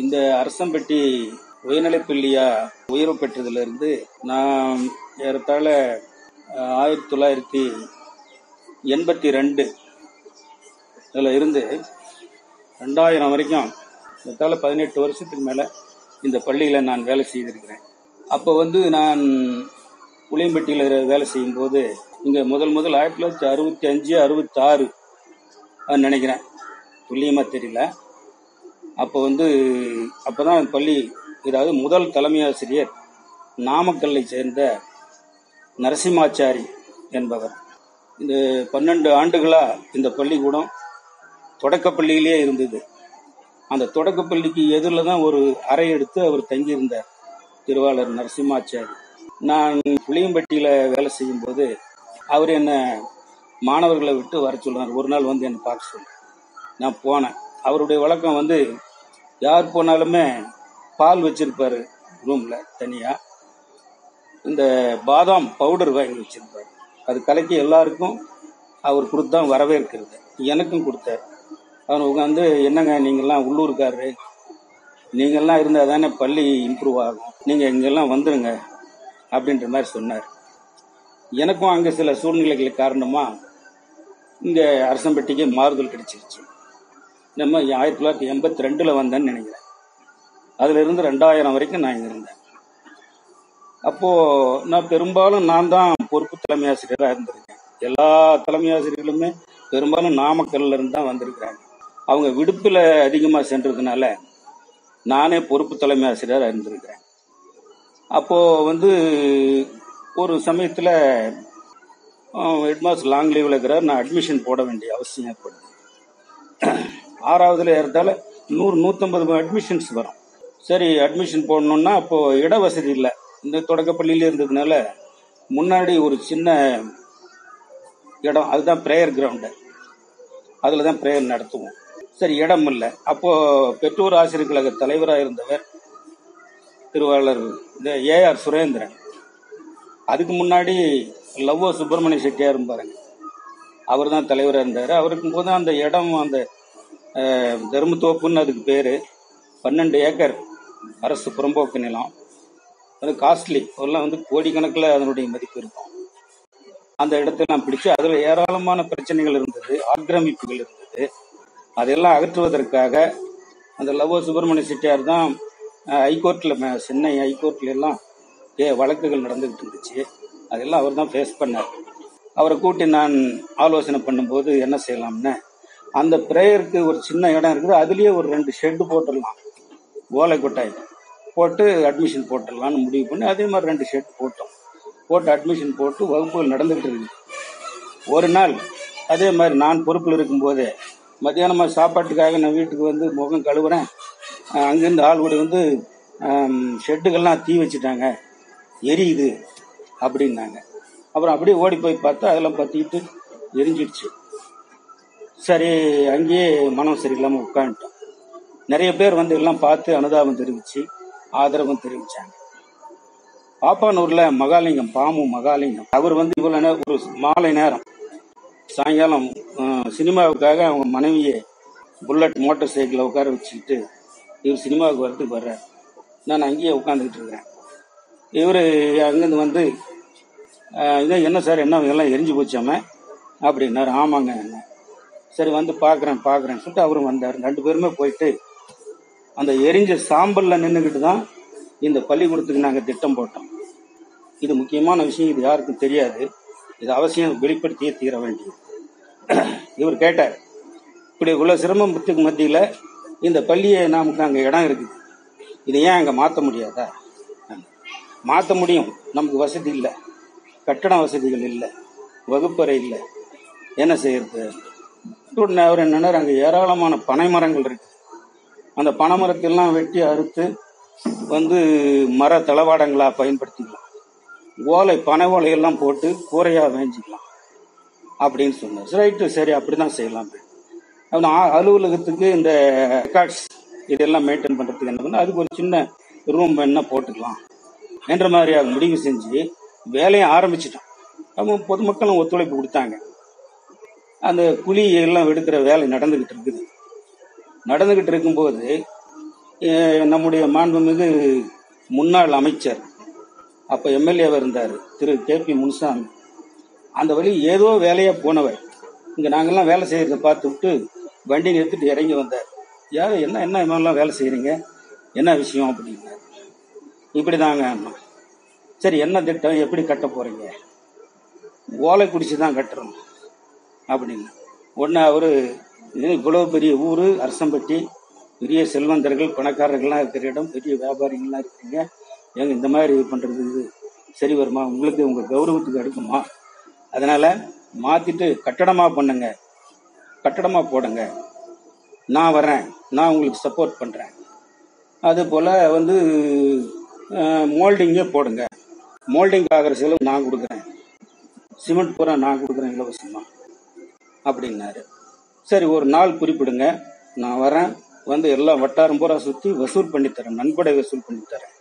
இந்த அரசம்பட்டி உயர்நிலைப்பள்ளியா உயர்வு பெற்றதிலிருந்து நான் ஏறத்தாழ ஆயிரத்தி தொள்ளாயிரத்தி எண்பத்தி ரெண்டு இதில் இருந்து ரெண்டாயிரம் வரைக்கும் ஏறத்தாழ பதினெட்டு வருஷத்துக்கு மேலே இந்த பள்ளியில் நான் வேலை செய்திருக்கிறேன். அப்போ வந்து நான் புளியம்பட்டியில் வேலை செய்யும்போது இங்கே முதல் முதல் ஆயிரத்தி தொள்ளாயிரத்தி அறுபத்தி அஞ்சு அறுபத்தாறு நினைக்கிறேன். துல்லியமாக தெரியல. அப்போ வந்து அப்போ தான் பள்ளி இதாவது முதல் தலைமை ஆசிரியர் நாமக்கல்லை சேர்ந்த நரசிம்மாச்சாரி என்பவர். இந்த பன்னெண்டு ஆண்டுகளாக இந்த பள்ளிக்கூடம் தொடக்கப்பள்ளியிலே இருந்தது. அந்த தொடக்கப்பள்ளிக்கு எதிரில் தான் ஒரு அறை எடுத்து அவர் தங்கியிருந்தார் திருவாளர் நரசிம்மாச்சாரி. நான் புளியம்பட்டியில் வேலை செய்யும்போது அவர் என்னை மாணவர்களை விட்டு வர சொல்கிறார் ஒரு நாள் வந்து என்னை பார்க்க சொல்லு. நான் போனேன். அவருடைய வழக்கம் வந்து யார் போனாலுமே பால் வச்சிருப்பாரு ரூம்ல தனியா. இந்த பாதாம் பவுடர் வாங்கி வச்சிருப்பாரு. அது கலக்கி எல்லாருக்கும் அவர் கொடுத்தான் வரவேற்கிறது. எனக்கும் கொடுத்தாரு. அவர் உட்காந்து என்னங்க நீங்கள்லாம் உள்ளூர்காரரு. நீங்கள்லாம் இருந்தால் தானே பள்ளி இம்ப்ரூவ் ஆகும். நீங்கள் இங்கெல்லாம் வந்துடுங்க அப்படின்ற மாதிரி சொன்னார். எனக்கும் அங்கே சில சூழ்நிலைகள் காரணமாக இங்கே அரசம்பட்டிக்கு மாறுதல் கிடைச்சிருச்சு. நம்ம ஆயிரத்தி தொள்ளாயிரத்தி எண்பத்தி ரெண்டில் வந்தேன்னு நினைக்கிறேன். அதிலிருந்து ரெண்டாயிரம் வரைக்கும் நான் இங்கே இருந்தேன். அப்போது நான் பெரும்பாலும் நான் தான் பொறுப்பு தலைமை ஆசிரியராக இருந்திருக்கேன். எல்லா தலைமை ஆசிரியர்களுமே பெரும்பாலும் நாமக்கல்ல இருந்து தான் வந்திருக்கிறாங்க. அவங்க விடுப்பில் அதிகமாக சென்றதுனால நானே பொறுப்பு தலைமை ஆசிரியராக இருந்திருக்கிறேன். அப்போது வந்து ஒரு சமயத்தில் ஹெட்மாஸ்டர் லாங் லீவில் இருக்கிறார். நான் அட்மிஷன் போட வேண்டிய அவசியம் ஏற்படுது. ஆறாவதுல ஏறத்தால நூறு நூற்றம்பது அட்மிஷன்ஸ் வரும். சரி அட்மிஷன் போடணும்னா அப்போ இட வசதி இல்லை. இந்த தொடக்கப்பள்ளியில இருந்ததுனால முன்னாடி ஒரு சின்ன இடம் அதுதான் ப்ரேயர் கிரவுண்டு அதில் தான் ப்ரேயர் நடத்துவோம். சரி இடம் இல்லை. அப்போ பெற்றோர் ஆசிரியர் கழக தலைவராக இருந்தவர் திருவாளர் இந்த ஏஆர் சுரேந்திரன். அதுக்கு முன்னாடி லவ்வோ சுப்பிரமணிய செட்டியார் பாருங்க. அவர் தான் தலைவராக இருந்தார். அவருக்கும் போது அந்த இடம் அந்த தர்மத்தோப்புன்னு அதுக்கு பேர். பன்னெண்டு ஏக்கர் அரசு புறம்போக்கு நிலம். அது காஸ்ட்லி அதெல்லாம் வந்து கோடிக்கணக்கில் அதனுடைய மதிப்பு இருக்கும். அந்த இடத்தை நான் பிடிச்சு அதில் ஏராளமான பிரச்சனைகள் இருந்தது ஆக்கிரமிப்புகள் இருந்தது. அதெல்லாம் அகற்றுவதற்காக அந்த லவ்வோ சுப்பிரமணிய செட்டியார் தான் ஹைகோர்ட்டில் சென்னை ஹைகோர்ட்ல எல்லாம் ஏ வழக்குகள் நடந்துகிட்டு இருந்துச்சு. அதெல்லாம் அவர் தான் ஃபேஸ் பண்ணார். அவரை கூட்டி நான் ஆலோசனை பண்ணும்போது என்ன செய்யலாம்னு அந்த ப்ரேயருக்கு ஒரு சின்ன இடம் இருக்குது. அதுலயே ஒரு ரெண்டு ஷெட்டு போட்டுடலாம். ஓலை கொட்டாய் போட்டு அட்மிஷன் போட்டுடலாம்னு முடிவு பண்ணி அதே மாதிரி ரெண்டு ஷெட் போட்டோம். போட்டு அட்மிஷன் போட்டு வகுப்புகள் நடந்துகிட்டு இருக்குது. ஒரு நாள் அதே மாதிரி நான் பொறுப்பில் இருக்கும்போது மத்தியானமாக சாப்பாட்டுக்காக நான் வீட்டுக்கு வந்து முகம் கழுவுறேன். அங்கேருந்து அங்கிருந்து ஆள் கூட வந்து ஆம், ஷெட்டுகள்லாம் தீ வச்சுட்டாங்க. எரியுது அப்படின்னாங்க. அப்புறம் அப்படியே ஓடி போய் பார்த்தா அதெல்லாம் பற்றிக்கிட்டு எரிஞ்சிடுச்சு. சரி அங்கேயே மனம் சரியில்லாமல் உட்காந்துட்டோம் நிறைய பேர் வந்து எல்லாம் பார்த்து அனுதாபம் தெரிவிச்சு ஆதரவும் தெரிவிச்சாங்க. பாப்பானூர்ல மகாலிங்கம் பாமு மகாலிங்கம். அவர் வந்து இவ்வளவு நேரம் ஒரு மாலை நேரம் சாயங்காலம் சினிமாவுக்காக அவங்க மனைவியை புல்லட் மோட்டார் சைக்கிளில் உட்கார வச்சுக்கிட்டு இவர் சினிமாவுக்கு வரத்துக்கு வர்றார். நான் அங்கேயே உட்காந்துக்கிட்டு இருக்கிறேன். இவர் அங்கேருந்து வந்து இதான் என்ன சார் என்ன இதெல்லாம் எரிஞ்சு போச்சாம அப்படின்னாரு. ஆமாங்க சரி வந்து பார்க்குறேன் பார்க்குறேன் சொல்லிட்டு அவரும் வந்தார். ரெண்டு பேருமே போயிட்டு அந்த எரிஞ்ச சாம்பலில் நின்றுக்கிட்டு தான் இந்த பள்ளிக்கூடத்துக்கு நாங்கள் திட்டம் போட்டோம். இது முக்கியமான விஷயம் இது யாருக்கும் தெரியாது. இது அவசியம் வெளிப்படுத்தியே தீர வேண்டியது. இவர் கேட்டார் இப்படி இவ்வளோ சிரமத்துக்கு மத்தியில் இந்த பள்ளியை நமக்கு அங்கே இடம் இருக்குது. இதை ஏன் அங்கே மாற்ற முடியாதா? மாற்ற முடியும். நமக்கு வசதி இல்லை. கட்டண வசதிகள் இல்லை. வகுப்பறை இல்லை. என்ன செய்யறது? உடனே அவர் என்னன்னா அங்கே ஏராளமான பனை மரங்கள் இருக்கு. அந்த பனை மரத்தெல்லாம் வெட்டி அறுத்து வந்து மர தளவாடங்களாக பயன்படுத்திக்கலாம். ஓலை பனை ஓலையெல்லாம் போட்டு கூரையாக வேஞ்சிக்கலாம் அப்படின்னு சொன்னார். ரைட்டு சரி அப்படி தான் செய்யலாம் அலுவலகத்துக்கு இந்த ரெக்கார்ட்ஸ் இதெல்லாம் மெயின்டைன் பண்றதுக்கு என்ன பண்ண அதுக்கு ஒரு சின்ன ரூம் என்ன போட்டுக்கலாம் என்ற மாதிரியாக முடிவு செஞ்சு வேலையை ஆரம்பிச்சிட்டோம் அவங்க பொதுமக்களும் ஒத்துழைப்பு கொடுத்தாங்க. அந்த குழி எல்லாம் எடுக்கிற வேலை நடந்துகிட்டு இருக்குது. நடந்துகிட்டு இருக்கும்போது நம்முடைய மாண்புமிகு முன்னாள் அமைச்சர் அப்போ எம்எல்ஏவாக இருந்தார் திரு. கே. பி. முனுசாமி. அந்த வழி ஏதோ வேலையாக போனவர். இங்கே நாங்கள்லாம் வேலை செய்கிறத பார்த்து விட்டு வண்டி நிறுத்திட்டு இறங்கி வந்தார். யார் என்ன என்ன மாதிரிலாம் வேலை செய்கிறீங்க என்ன விஷயம் அப்படிங்க இப்படி தாங்க சரி என்ன திட்டம்? எப்படி கட்ட போகிறீங்க ஓலை குடிச்சு தான் கட்டுறோம். அப்படின்னு. உடனே அவரு இது இவ்வளவு பெரிய ஊர் அரசம்பட்டி பெரிய செல்வந்தர்கள் பணக்காரர்கள்லாம் இருக்கிற இடம் பெரிய வியாபாரிகள்லாம் இருக்கீங்க. ஏங்க இந்த மாதிரி இது பண்றது இது சரி வருமா? உங்களுக்கு உங்க கௌரவத்துக்கு அடுக்குமா? அதனால மாத்திட்டு கட்டடமா பண்ணுங்க. கட்டடமா போடுங்க. நான் வரேன். நான் உங்களுக்கு சப்போர்ட் பண்றேன். அது போல வந்து மோல்டிங்கே போடுங்க. மோல்டிங் ஆகிற செலவு நான் கொடுக்குறேன். சிமெண்ட் பூரா நான் கொடுக்குறேன் இலவசமாக அப்படின்னாரு. சரி ஒரு நாள் குறிப்பிடுங்க. நான் வரேன். வந்து எல்லாம் வட்டாரம் பூரா சுற்றி வசூல் பண்ணித்தரேன் நன்கொடை வசூல் பண்ணித்தரேன்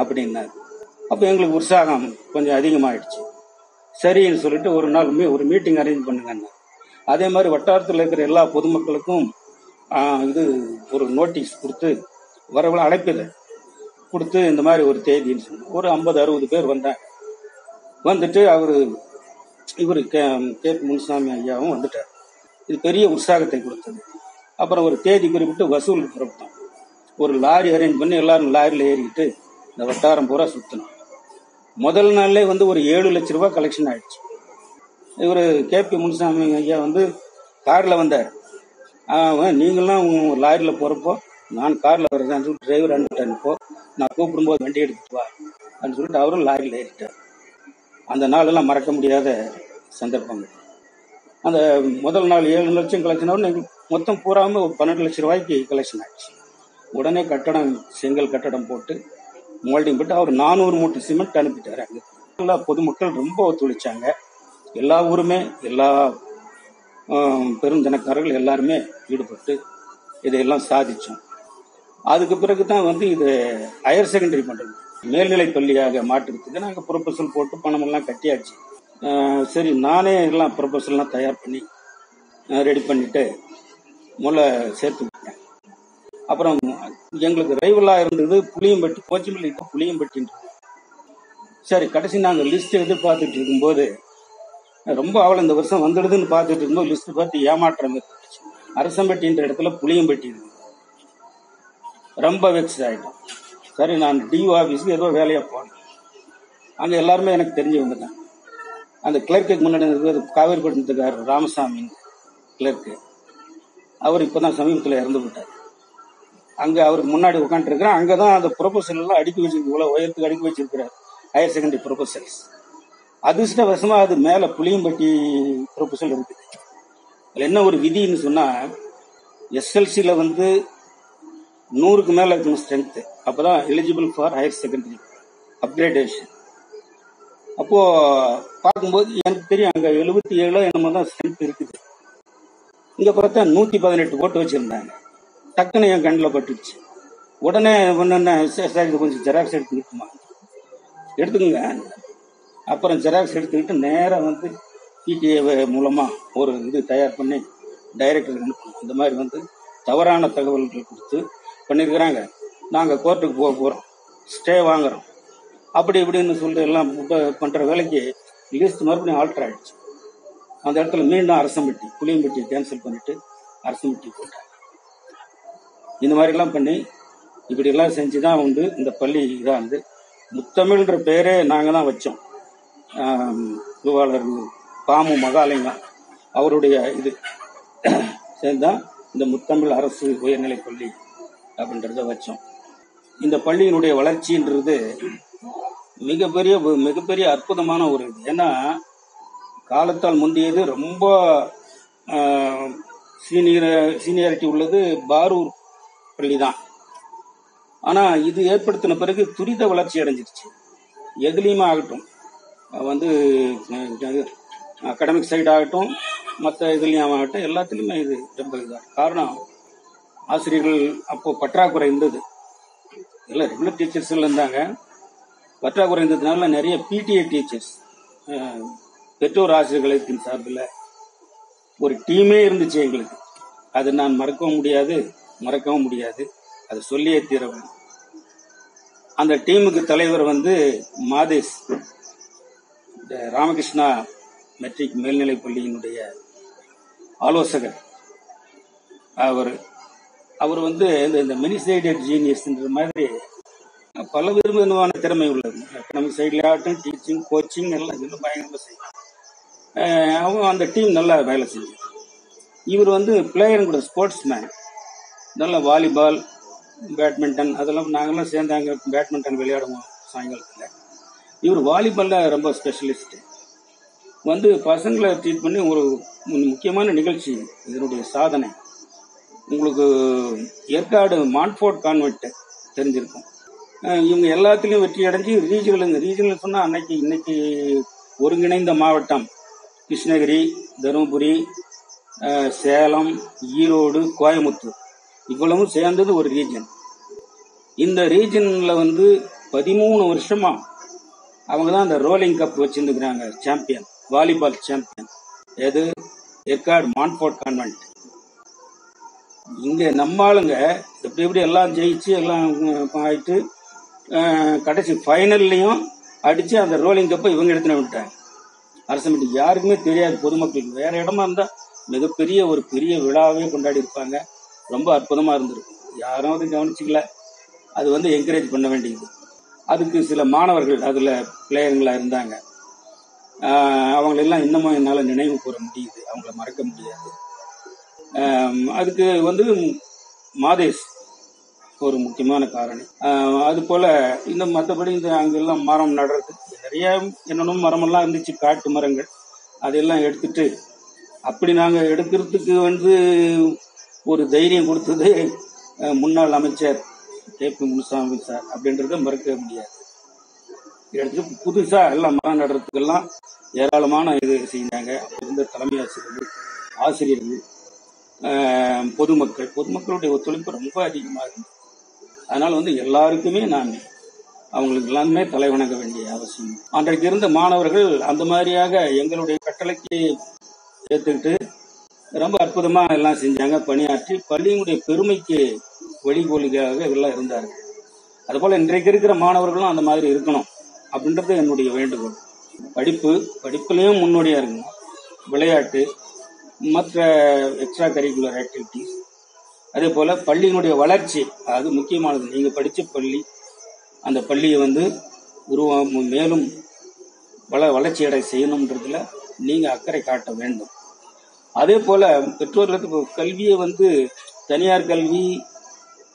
அப்படின்னாரு. அப்போ எங்களுக்கு உற்சாகம் கொஞ்சம் அதிகமாகிடுச்சு சரின்னு சொல்லிட்டு ஒரு நாள் ஒரு மீட்டிங் அரேஞ்ச் பண்ணுங்க அதே மாதிரி வட்டாரத்தில் இருக்கிற எல்லா பொதுமக்களுக்கும் இது ஒரு நோட்டீஸ் கொடுத்து வரவழ அழைப்பிது கொடுத்து இந்த மாதிரி ஒரு தேதின்னு சொன்னோம் ஒரு ஐம்பது அறுபது பேர் வந்தாங்க. வந்துட்டு அவர் இவர் கே கே முனுசாமி ஐயாவும் வந்துட்டார். இது பெரிய உற்சாகத்தை கொடுத்தது. அப்புறம் ஒரு தேதி குறிப்பிட்டு வசூல் புறப்பட்டோம் ஒரு லாரி அரேஞ்ச் பண்ணி எல்லாரும் லாரியில் ஏறிக்கிட்டு இந்த வட்டாரம் பூரா சுற்றணும் முதல் நாள்லே வந்து ஒரு ஏழு லட்ச ரூபா கலெக்ஷன் ஆயிடுச்சு. இவர் கேபி முனுசாமி ஐயா வந்து காரில் வந்தார். அவன் நீங்களாம் லாரியில் போகிறப்போ நான் காரில் வரதான் சொல்லிட்டு டிரைவர் அனுப்பிட்டு அனுப்போ நான் கூப்பிடும்போது வண்டி எடுத்துட்டு வா. அப்படின்னு சொல்லிட்டு அவரும் லாரியில் ஏறிட்டார். அந்த நாளெல்லாம் மறக்க முடியாத சந்தர்ப்பங்கள் அந்த முதல் நாள் ஏழு லட்சம் கலெக்ஷன் ஆகும் மொத்தம் பூராம ஒரு பன்னெண்டு லட்சம் ரூபாய்க்கு கலெக்ஷன் ஆயிடுச்சு. உடனே கட்டடம் செங்கல் கட்டடம் போட்டு மோல்டிங் போட்டு அவர் நானூறு மூட்டை சிமெண்ட் அனுப்பிட்டார் அங்கே. எல்லா பொதுமக்கள் ரொம்ப ஒத்துழைச்சாங்க. எல்லா ஊருமே எல்லா ஆம், பெருந்தனக்காரர்கள் எல்லாருமே ஈடுபட்டு இதையெல்லாம் சாதிச்சோம். அதுக்கு பிறகு தான் வந்து இது ஹையர் செகண்டரி பண்ணுறது மேல்நிலை பள்ளியாக மாற்றுறதுக்கு நாங்கள் ப்ரொபோசல் போட்டு பணமெல்லாம் கட்டியாச்சு. சரி நானே எல்லாம் ப்ரொபோசல்லாம் தயார் பண்ணி ரெடி பண்ணிட்டு முதல்ல சேர்த்து விட்டேன். அப்புறம் எங்களுக்கு ரைவலாக இருந்தது புளியம்பட்டி கோச்சிமல்லி புளியம்பட்டின்றது சரி கடைசி நாங்கள் லிஸ்ட் எதிர்பார்த்துட்டு இருக்கும்போது ரொம்ப அவள் இந்த வருஷம் வந்துடுதுன்னு பார்த்துட்டு இருக்கும்போது லிஸ்ட் பார்த்து ஏமாற்றம் ஏற்பட்டுச்சு. அரசம்பட்டின்ற இடத்துல புளியம்பட்டி இருக்கு. ரொம்ப வெக்ஸ் சரி நான் டிஓ ஆஃபீஸுக்கு ஏதோ வேலையாக போனேன். அங்கே எல்லாருமே எனக்கு தெரிஞ்சவங்க தான் அந்த கிளர்க்குக்கு முன்னாடி இருக்கிறது காவேரிப்பட்டினத்துக்காரர் ராமசாமி கிளர்க்கு அவர் இப்போ தான் சமீபத்தில் இறந்து விட்டார் அங்கே அவருக்கு முன்னாடி உட்காந்துருக்கிறேன் அங்கதான் அந்த ப்ரொபோசல் எல்லாம் அடுக்கி வச்சிருக்கு. இவ்வளோ உயரத்துக்கு அடுக்கி வச்சிருக்கிறார். ஹையர் செகண்டரி ப்ரொபோசல்ஸ் அதிர்ஷ்டவசமாக அது மேலே புளியம்பட்டி ப்ரொபோசல் இருக்குது. அதில் என்ன ஒரு விதின்னு சொன்னால் எஸ்எல்சியில் வந்து நூறுக்கு மேலே இருக்கணும் ஸ்ட்ரென்த்து அப்போதான் eligible for higher secondary upgradation அப்போ பார்க்கும்போது எனக்கு தெரியும் அங்க எழுபத்தி ஏழோ என்னமோ தான் ஸ்ட்ரென்த் இருக்குது. இங்க பார்த்தா நூத்தி பதினெட்டு போட்டு வச்சிருந்தாங்க. டக்குன்னு என் கண்ணில் பட்டுடுச்சு. உடனே ஒன்று சார் இது கொஞ்சம் ஜெராக்ஸ் எடுத்து நிற்குமா எடுத்துக்கோங்க. அப்புறம் ஜெராக்ஸ் எடுத்துக்கிட்டு நேராக வந்து பிடிஏ மூலமா ஒரு இது தயார் பண்ணி டைரக்டருக்கு அனுப்பணும். இந்த மாதிரி வந்து தவறான தகவல்கள் கொடுத்து பண்ணியிருக்கிறாங்க நாங்கள் கோர்ட்டுக்கு போக போகிறோம் ஸ்டே வாங்குறோம். அப்படி இப்படின்னு சொல்லிட்டு எல்லாம் பண்ணுற வேலைக்கு லிஸ்ட் மறுபடியும் ஆல்டர் ஆயிடுச்சு. அந்த இடத்துல மீண்டும் அரசம்பட்டி புளியம்பட்டி கேன்சல் பண்ணிட்டு அரசம்பட்டி போட்டாங்க. இந்த மாதிரிலாம் பண்ணி இப்படிலாம் செஞ்சு தான் வந்து இந்த பள்ளி இதானது முத்தமிழ்ன்ற பேரே நாங்கள் தான் வச்சோம். ஆம், திருவாளர் பாமு மகாலிங்கம் அவருடைய இது. சேர்ந்தான் இந்த முத்தமிழ் அரசு உயர்நிலைப் பள்ளி அப்படின்றத வச்சோம். இந்த பள்ளியினுடைய வளர்ச்சின்றது மிகப்பெரிய மிகப்பெரிய அற்புதமான ஒரு இது. ஏன்னா காலத்தால் முந்தியது ரொம்ப சீனியர் சீனியாரிட்டி உள்ளது பாரூர் பள்ளி தான் ஆனால் இது ஏற்படுத்தின பிறகு துரித வளர்ச்சி அடைஞ்சிருச்சு. எதுலேயுமே ஆகட்டும். வந்து அகாடமிக் சைடு ஆகட்டும் மற்ற இதுலேயும் ஆகட்டும் எல்லாத்துலேயுமே இது ரொம்ப இதாக காரணம் ஆசிரியர்கள் அப்போ பற்றாக்குறை இருந்தது. இல்லை ரெகுலர் டீச்சர்ஸ் இருந்தாங்க. பற்றாக்குறை இருந்ததுனால நிறைய பிடிஏ டீச்சர்ஸ் பெற்றோர் ஆசிரியர்களுக்கு சார்பில் ஒரு டீமே இருந்துச்சு எங்களுக்கு. அது நான் மறக்கவும் முடியாது மறக்கவும் முடியாது. அது சொல்லியே தீரவேன் அந்த டீமுக்கு தலைவர் வந்து மாதேஷ். இந்த ராமகிருஷ்ணா மெட்ரிக் மேல்நிலைப் பள்ளியினுடைய ஆலோசகர். அவர் அவர் வந்து இந்த இந்த மினி சைடட் ஜீனியஸ்ன்ற மாதிரி பல விதமான திறமை உள்ளது எக்கனாமிக் சைடில் ஆகட்டும் டீச்சிங் கோச்சிங் எல்லாம் இன்னும் பயங்கரமாக செய்யும் அவங்க அந்த டீம் நல்லா வேலை செய்யும் இவர் வந்து பிளேயரும் கூட ஸ்போர்ட்ஸ் மேன் நல்லா வாலிபால் பேட்மிண்டன் அதெல்லாம் நாங்களாம் சேர்ந்து அங்கே பேட்மிண்டன் விளையாடுவோம் சாயங்காலத்தில். இவர் வாலிபாலில் ரொம்ப ஸ்பெஷலிஸ்ட் வந்து பசங்களை ட்ரீட் பண்ணி ஒரு முக்கியமான நிகழ்ச்சி இதனுடைய சாதனை. உங்களுக்கு ஏற்காடு மான்ஃபோர்ட் கான்வென்ட் தெரிஞ்சிருக்கும். இவங்க எல்லாத்துலேயும் வெற்றி அடைஞ்சு ரீஜனல் ரீஜனல் சொன்னால் அன்னைக்கு இன்னைக்கு ஒருங்கிணைந்த மாவட்டம். கிருஷ்ணகிரி தருமபுரி சேலம் ஈரோடு கோயமுத்தூர் இவ்வளவும் சேர்ந்தது ஒரு ரீஜன் இந்த ரீஜனில் வந்து பதிமூணு வருஷமா அவங்க தான் அந்த ரோலிங் கப் வச்சிருந்துக்கிறாங்க சாம்பியன் வாலிபால் சாம்பியன் எது? ஏற்காடு மான்ஃபோர்ட் கான்வென்ட் இங்க நம்ம ஆளுங்க எப்படி எப்படி எல்லாம் ஜெயிச்சு எல்லாம் ஆயிட்டு கடைசி ஃபைனல்லையும் அடிச்சு அந்த ரோலிங் கப்பை இவங்க எடுத்துன்னு விட்டாங்க அரசு மீட்டிங் யாருக்குமே தெரியாது பொதுமக்களுக்கு. வேற இடமா இருந்தா மிகப்பெரிய ஒரு பெரிய விழாவே கொண்டாடி இருப்பாங்க. ரொம்ப அற்புதமா இருந்திருக்கும் யாரும் அதை கவனிச்சிக்கல. அது வந்து என்கரேஜ் பண்ண வேண்டியது. அதுக்கு சில மாணவர்கள் அதுல பிளேயருங்களா இருந்தாங்க. அவங்களெல்லாம் இன்னமும் என்னால் நினைவு கூற முடியுது. அவங்கள மறக்க முடியாது. அதுக்கு வந்து மாதேஷ் ஒரு முக்கியமான காரணி. அது போல இந்த மற்றபடி இந்த அங்கெல்லாம் மரம் நடுறது நிறைய என்னென்ன மரமெல்லாம் இருந்துச்சு காட்டு மரங்கள். அதெல்லாம் எடுத்துட்டு அப்படி நாங்கள் எடுக்கிறதுக்கு வந்து ஒரு தைரியம் கொடுத்தது முன்னாள் அமைச்சர் கே பி முனுசாமி சார். அப்படின்றத மறுக்க முடியாது. எடுத்து புதுசாக எல்லாம் மரம் நடுறதுக்கெல்லாம் ஏராளமான இது செஞ்சாங்க இருந்த தலைமை ஆசிரியர்கள் ஆசிரியர்கள் பொதுமக்கள். பொதுமக்களுடைய ஒத்துழைப்பு ரொம்ப அதிகமாக இருந்தது. அதனால வந்து எல்லாருக்குமே நான் அவங்களுக்கு எல்லாமே தலை வணங்க வேண்டிய அவசியம். அன்றைக்கு இருந்த மாணவர்கள் அந்த மாதிரியாக எங்களுடைய கட்டளைக்கு ஏற்றுக்கிட்டு ரொம்ப அற்புதமாக எல்லாம் செஞ்சாங்க. பணியாற்றி பள்ளியினுடைய பெருமைக்கு வழிகோலிகளாக எல்லாம் இருந்தார்கள். அதுபோல் இன்றைக்கு இருக்கிற மாணவர்களும் அந்த மாதிரி இருக்கணும் அப்படின்றது என்னுடைய வேண்டுகோள். படிப்பு படிப்புலேயும் முன்னோடியாக இருக்கணும். விளையாட்டு மற்ற எக்ஸ்ட்ரா கரிக்குலர் ஆக்டிவிட்டிஸ் அதே போல் பள்ளியினுடைய வளர்ச்சி அது முக்கியமானது. நீங்கள் படித்த பள்ளி அந்த பள்ளியை வந்து உருவ மேலும் வள வளர்ச்சியடை செய்யணுன்றதுல நீங்கள் அக்கறை காட்ட வேண்டும். அதே போல் பெற்றோர்களுக்கு கல்வியை வந்து தனியார் கல்வி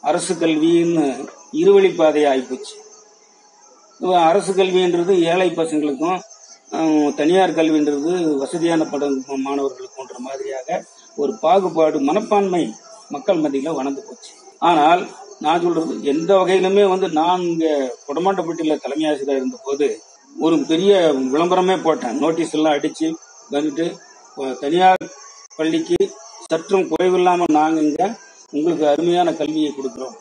அரசு கல்வின்னு இருவழிப்பாதை ஆகிப்போச்சு அரசு கல்வின்றது ஏழை பசங்களுக்கும் தனியார் கல்வின்றது வசதியான பட மாணவர்களுக்குன்ற மாதிரியாக ஒரு பாகுபாடு மனப்பான்மை மக்கள் மத்தியில் வளர்ந்து போச்சு. ஆனால் நான் சொல்றது எந்த வகையிலுமே வந்து நான் இங்கே கொடமாட்டப்பட்டியில் தலைமை ஆசிரியர் இருந்தபோது ஒரு பெரிய விளம்பரமே போட்டேன். நோட்டீஸ் எல்லாம் அடிச்சு வந்துட்டு தனியார் பள்ளிக்கு சற்றும் குறைவில்லாமல் நாங்கள் இங்கே உங்களுக்கு அருமையான கல்வியை கொடுக்குறோம்.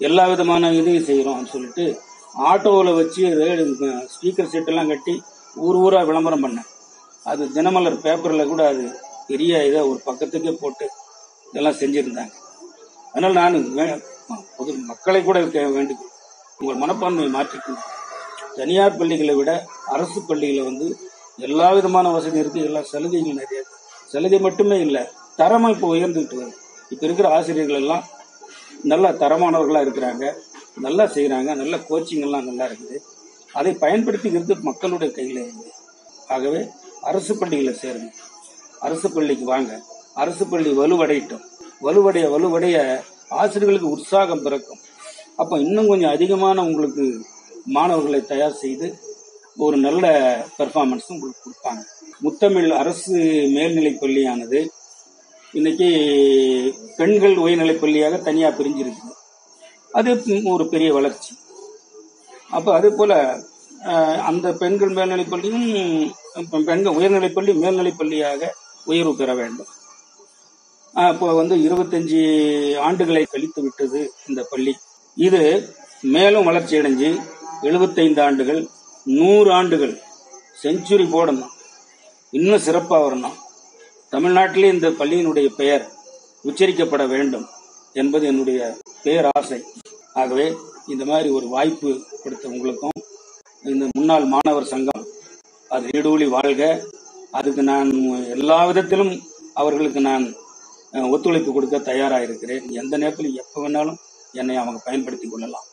எல்லா விதமான இதையும் செய்யறோம்னு சொல்லிட்டு ஆட்டோவில் வச்சு ஸ்பீக்கர் செட்டெல்லாம் கட்டி ஊர் ஊரா விளம்பரம் பண்ணேன். அது தினமலர் பேப்பர்ல கூட அது பெரிய இதை ஒரு பக்கத்துக்கே போட்டு இதெல்லாம் செஞ்சிருந்தாங்க. அதனால நான் வே- பொது மக்களை கூட வேண்டுகிறேன் உங்கள் மனப்பான்மையை மாற்றிக்கணும் தனியார் பள்ளிகளை விட அரசு பள்ளிகளை வந்து எல்லா விதமான வசதி இருக்கு. எல்லா சலுகைகள் நிறைய சலுகை மட்டுமே இல்லை தரமா இப்போ உயர்ந்துகிட்டு வருது. இப்போ இருக்கிற ஆசிரியர்கள் எல்லாம் நல்லா தரமானவர்களாக இருக்கிறாங்க. நல்லா செய்கிறாங்க நல்ல கோச்சிங் எல்லாம் நல்லா இருக்குது. அதை பயன்படுத்திக்கிறது மக்களுடைய கையில். இல்லை ஆகவே அரசு பள்ளிகளை சேருங்க. அரசு பள்ளிக்கு வாங்க. அரசு பள்ளி வலுவடையட்டும். வலுவடைய வலுவடைய ஆசிரியர்களுக்கு உற்சாகம் பிறக்கும். அப்போ இன்னும் கொஞ்சம் அதிகமான உங்களுக்கு மாணவர்களை தயார் செய்து ஒரு நல்ல பெர்ஃபார்மன்ஸ் உங்களுக்கு கொடுப்பாங்க. முத்தமிழ் அரசு மேல்நிலைப் பள்ளியானது இன்னைக்கு பெண்கள் உயர்நிலைப் பள்ளியாக தனியாக பிரிஞ்சிருக்கு அது ஒரு பெரிய வளர்ச்சி. அப்ப அதே போல அந்த பெண்கள் மேல்நிலைப்பள்ளியும் பெண்கள் உயர்நிலைப்பள்ளி பள்ளி பள்ளியாக உயர்வு பெற வேண்டும். அப்போ வந்து இருபத்தஞ்சு ஆண்டுகளை கழித்து விட்டது இந்த பள்ளி. இது மேலும் வளர்ச்சி அடைஞ்சு எழுபத்தைந்து ஆண்டுகள் நூறு ஆண்டுகள் செஞ்சுரி போடணும். இன்னும் சிறப்பாக வரணும். தமிழ்நாட்டிலே இந்த பள்ளியினுடைய பெயர் உச்சரிக்கப்பட வேண்டும் என்பது என்னுடைய பேராசை. ஆகவே இந்த மாதிரி ஒரு வாய்ப்பு கொடுத்த உங்களுக்கும் இந்த முன்னாள் மாணவர் சங்கம் அது நீடூழி வாழ்க. அதுக்கு நான் எல்லா விதத்திலும் அவர்களுக்கு நான் ஒத்துழைப்பு கொடுக்க தயாராக இருக்கிறேன் எந்த நேரத்தில் எப்போ வேணாலும் என்னை அவங்க பயன்படுத்தி கொள்ளலாம்.